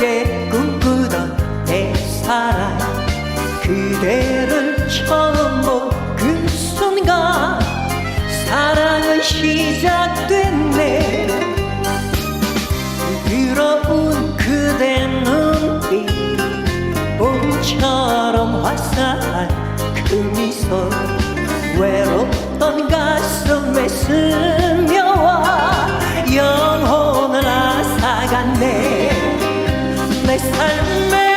어제 꿈꾸던 내 사랑. 그대를 처음 본 그 순간 사랑은 시작됐네 부드러운 그대 눈빛 봄처럼 화사한 그 미소 외롭던 가슴에 스며와 영혼을 앗아갔네. me salvé.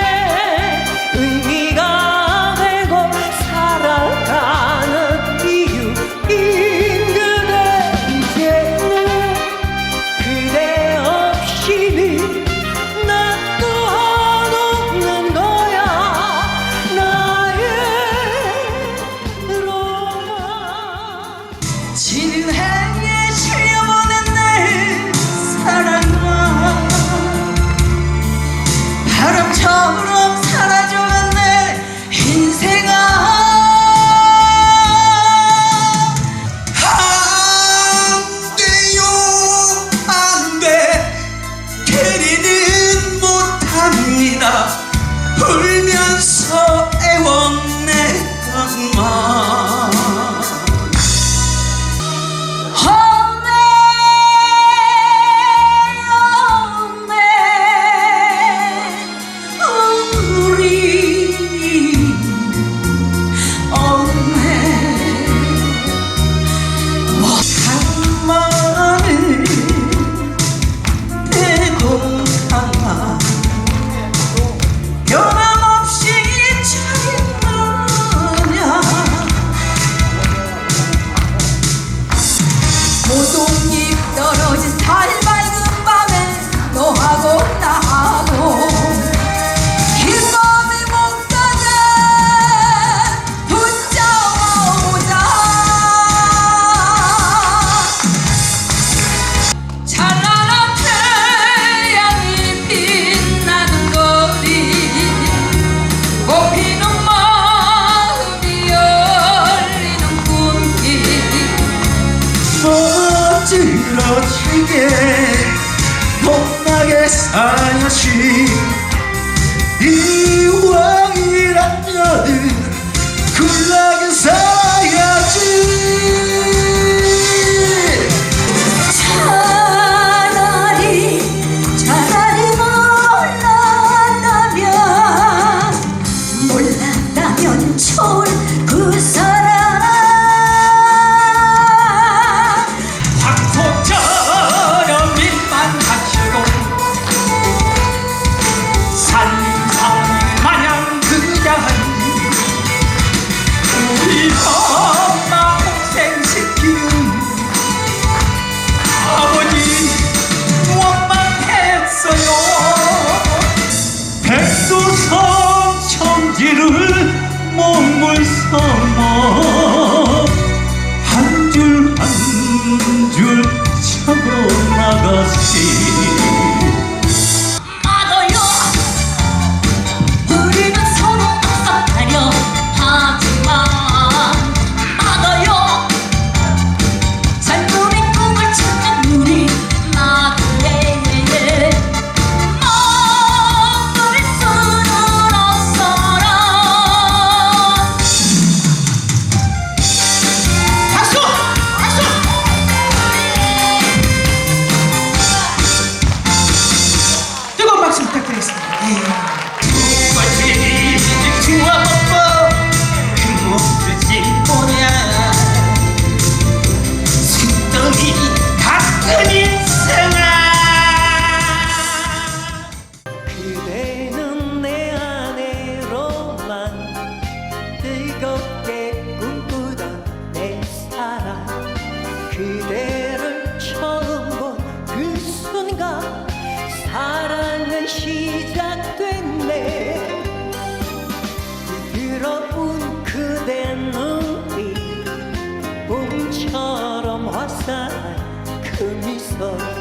예 못나게 살며시. 이왕이란 녀는 굴락에 살아야지. 차라리 차라리 몰랐다면 몰랐다면 좋을 그 사람. 황폭자! 한줄한줄 차고 더